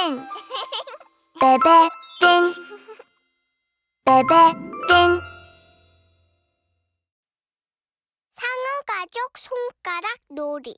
띵. 베베 띵. 베베 띵. 상어 가족 손가락 놀이.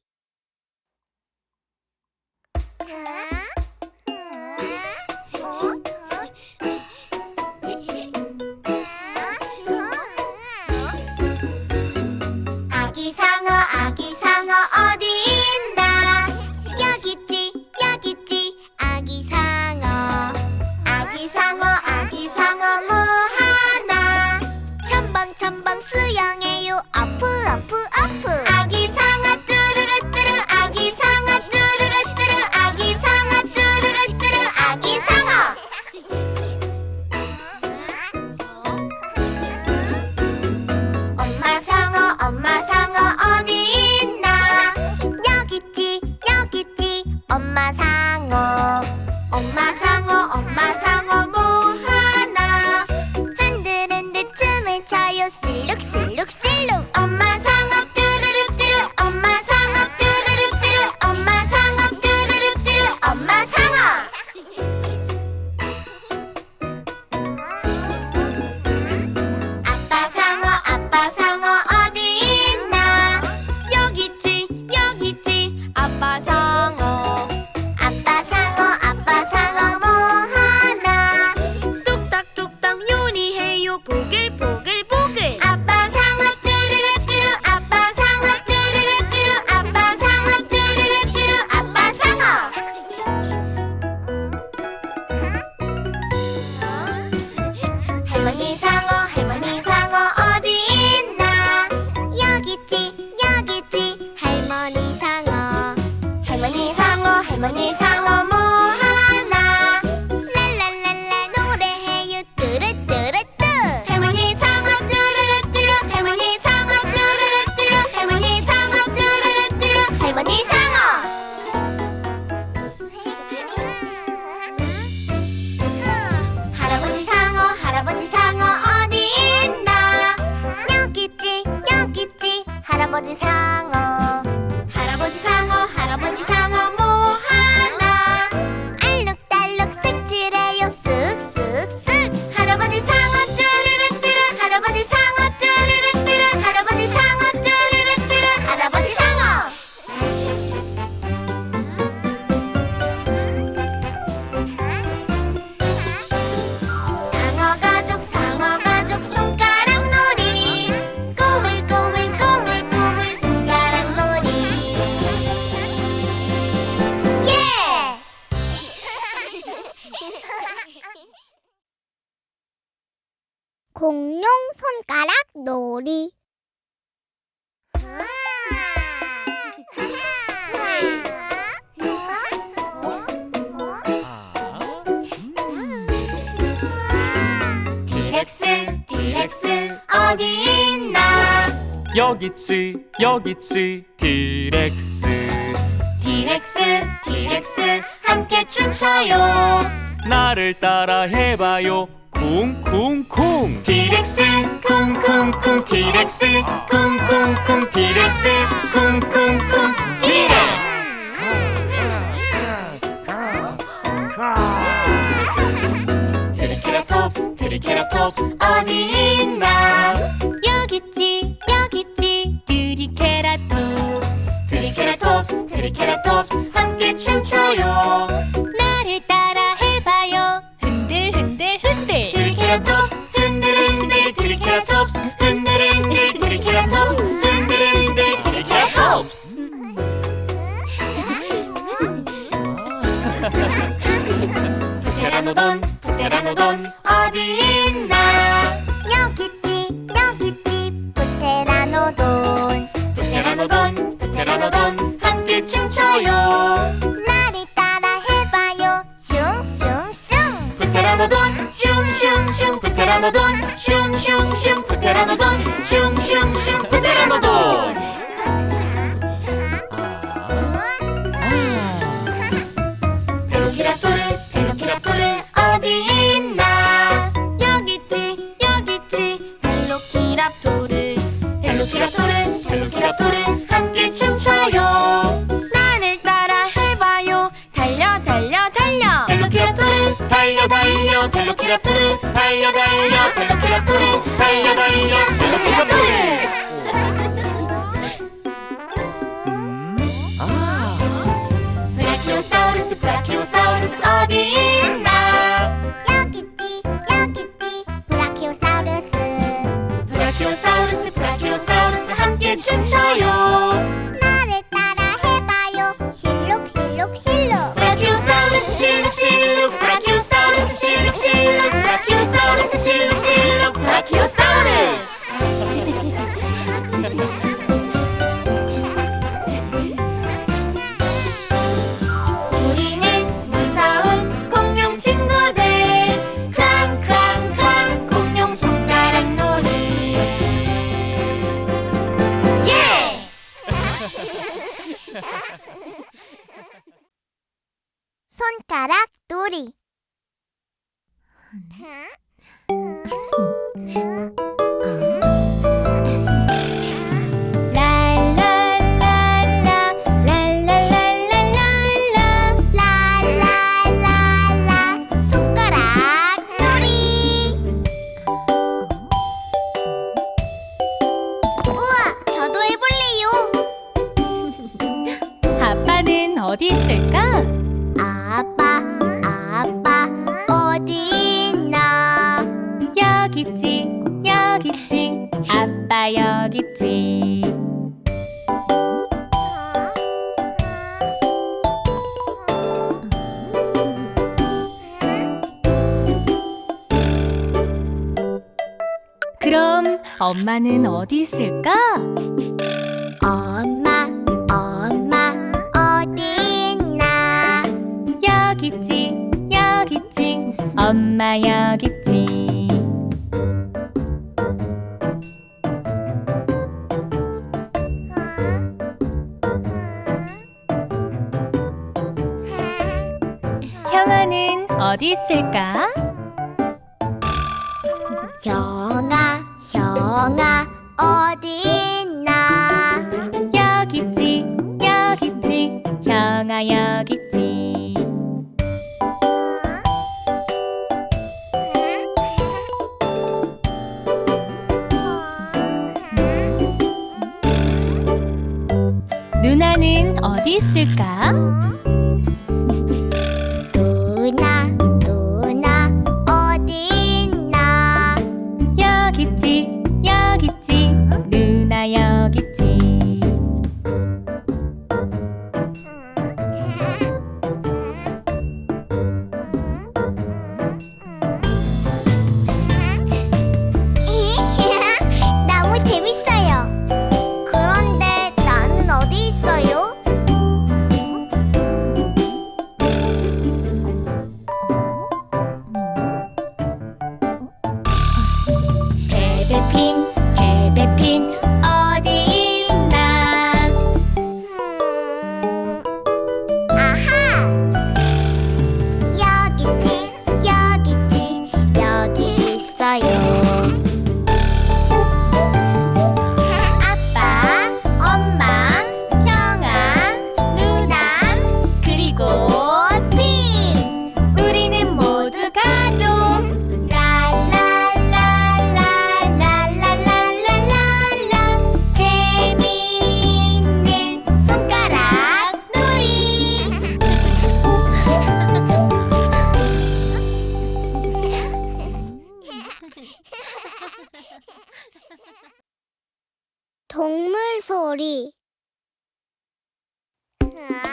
있지 여기 있지. 디렉스. 디렉스 디렉스. 함께 춤춰요. 나를 따라 해봐요. 쿵쿵쿵. 디렉스 쿵쿵쿵. 디렉스 쿵쿵쿵. 디렉스 쿵쿵쿵. 디렉스. 트리케라톱스 트리케라톱스. 어디 있나? 여기 있지. 배꼽 함께 춤춰요. 어디 있을까? 엄마, 엄마, 어디 있나? 여기 있지, 여기 있지, 엄마 여기 있지. 형아는 어디 있을까? 누나는 어디 있을까? 동물 소리. 아.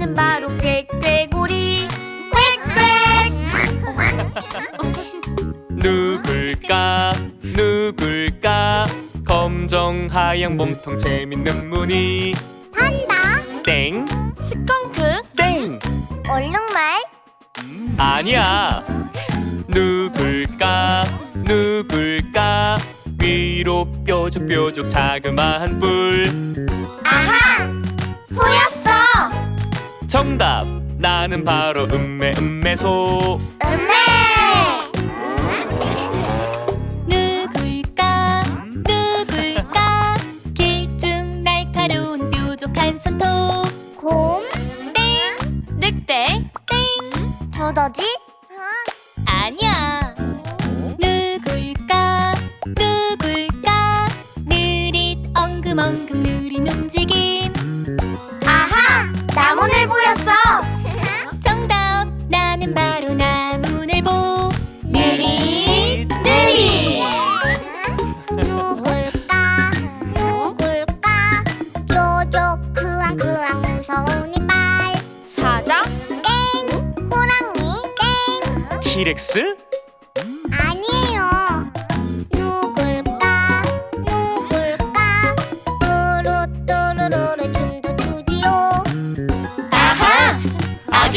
나는 바로 꾀꾀고리. 누굴까? 누굴까? 검정 하양 몸통 재밌는 무늬. 판다. 땡. 스컹크. 땡! 얼룩말. 아니야. 누굴까? 누굴까? 위로 뾰족뾰족 자그마한 뿔. 아하 정답. 나는 바로 음메 음메소. 음메! 누굴까? 누굴까? 길쭉 날카로운 뾰족한 손톱 곰? 땡! 늑대? 땡? 두더지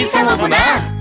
아기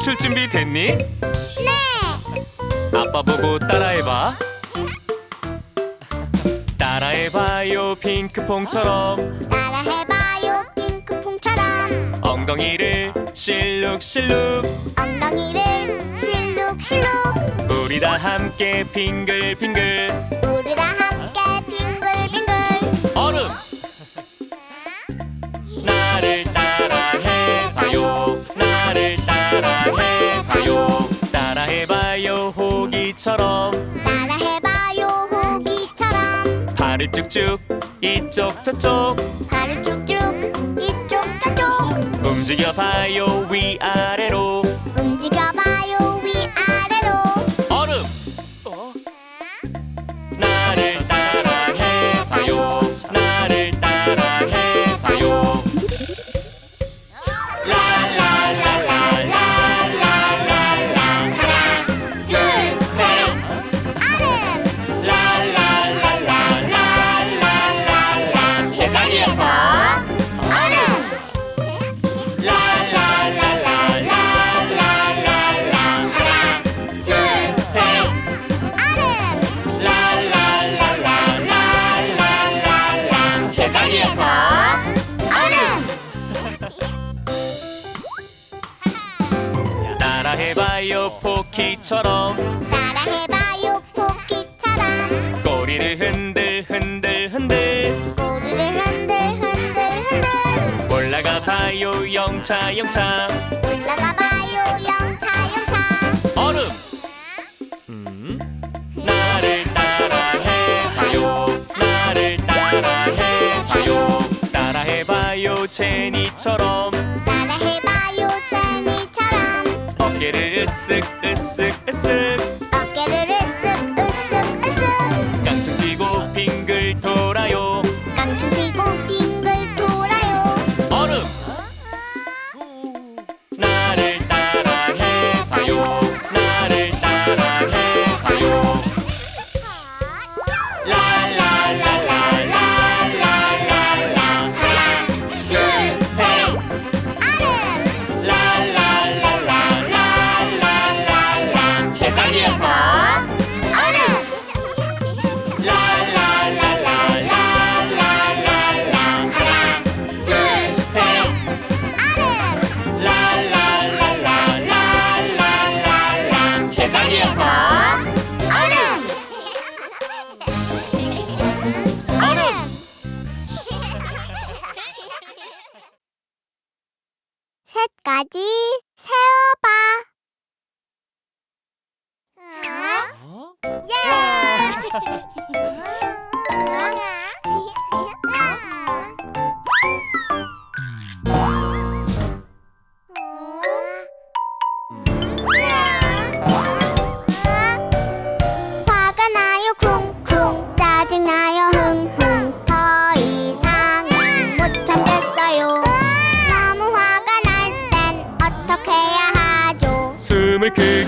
춤출 준비 됐니? 네. 아빠 보고 따라해봐. 따라해봐요 핑크퐁처럼. 따라해봐요 핑크퐁처럼. 엉덩이를 실룩실룩. 엉덩이를 실룩실룩. 우리 다 함께 빙글빙글. 우리가 함께 빙글빙글. 얼음 호기처럼. 따라해봐요 호기처럼. 발을 쭉쭉 이쪽 저쪽. 발을 쭉쭉 이쪽 저쪽. 움직여봐요 위아래로 포키처럼 따라해봐요 포키처럼. 꼬리를 흔들 흔들 흔들. 꼬리를 흔들 흔들 흔들. 올라가 봐요 영차 영차. 올라가봐요 영차 영차. 얼음. 음. 나를 따라해 봐요. 나를 따라해 봐요. 따라해 봐요 제니처럼. 따라해봐요 제니처럼. 어깨를 으쓱 으쓱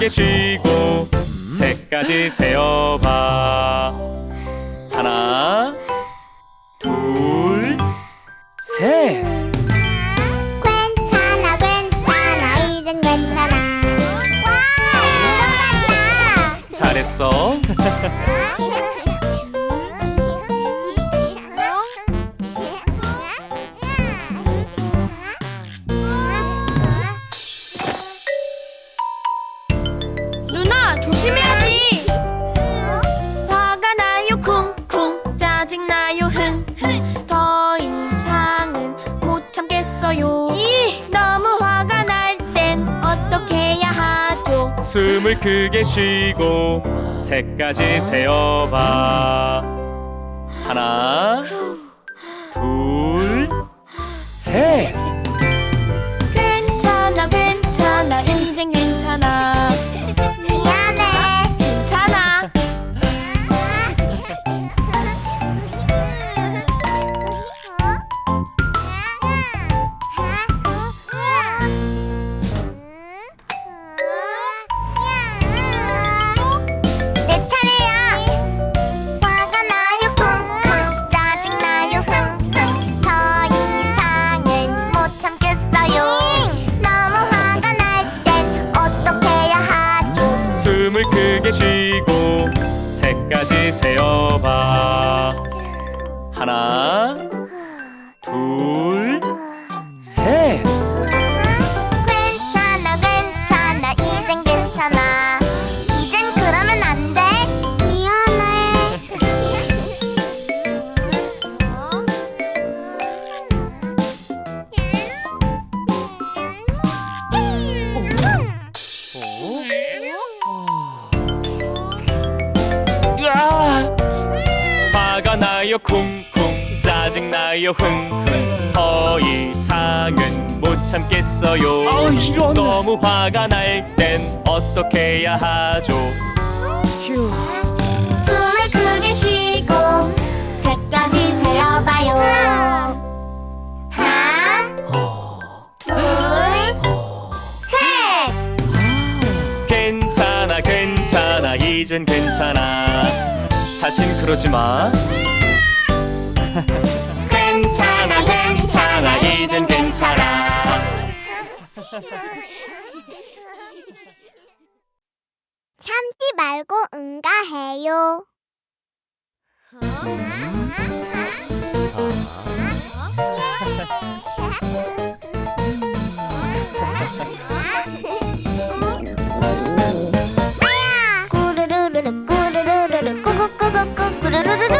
크게 쉬고 세까지 세어봐. 하나 둘셋. 괜찮아 괜찮아. 이젠 괜찮아. 와 들어갔다 잘했어. 누나 크게 쉬고 세까지 세어봐. 하나 화가 나요 쿵쿵. 짜증나요 흥흥. 더 이상은 못 참겠어요. 너무 화가 날 땐 어떻게 해야 하죠? 휴. 숨을 크게 쉬고 세까지 세어봐요. 하나 둘셋. 괜찮아 괜찮아. 이젠 괜찮아. 다신 그러지 마 괜찮아 괜찮아 이젠 괜찮아 참지 말고 응가해요 꾸르르르르 꾸르르르르 꾸꾸꾸꾸꾸 꾸르르르르 꾸르꾸르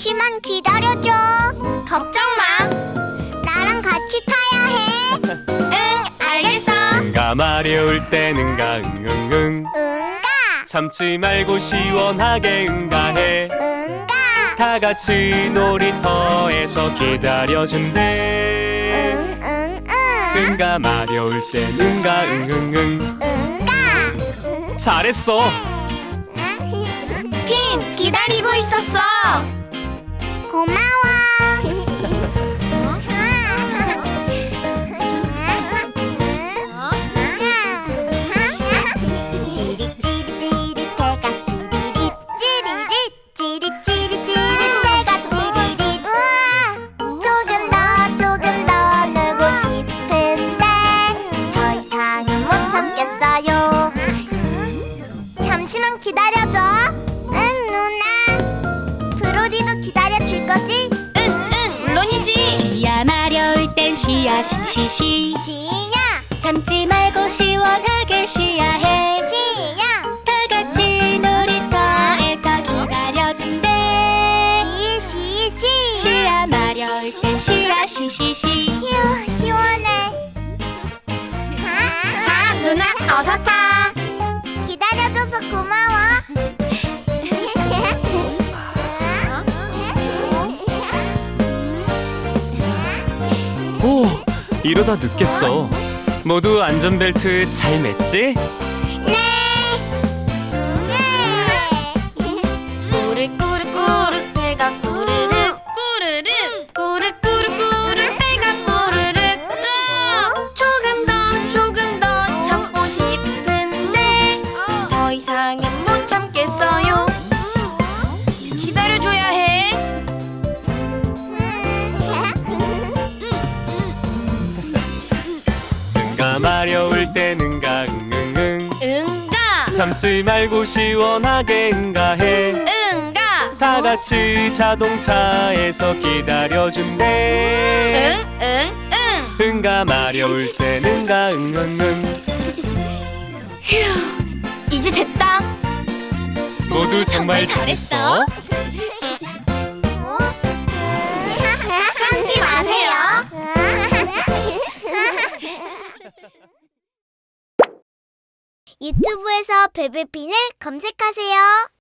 잠시만 기다려줘. 걱정 마. 나랑 같이 타야 해. 응, 알겠어. 응가 마려울 땐 응가 응응응. 응가. 참지 말고 시원하게 응가해. 응가. 다 같이 놀이터에서 기다려준대. 응 응 응. 응가 마려울 땐 응가 응응응. 응가. 잘했어. 핀, 기다리고 있었어. 고마워 어서 타 기다려줘서 고마워 오, 이러다 늦겠어. 모두 안전벨트 잘 맸지? 응가? 응응응. 응가. 참지 말고 시원하게 응가해. 응가. 다 같이 자동차에서 기다려준대. 응응응. 응가 마려울 땐 응가? 응응응. 이제 됐다. 모두 정말 잘했어 유튜브에서 베베핀을 검색하세요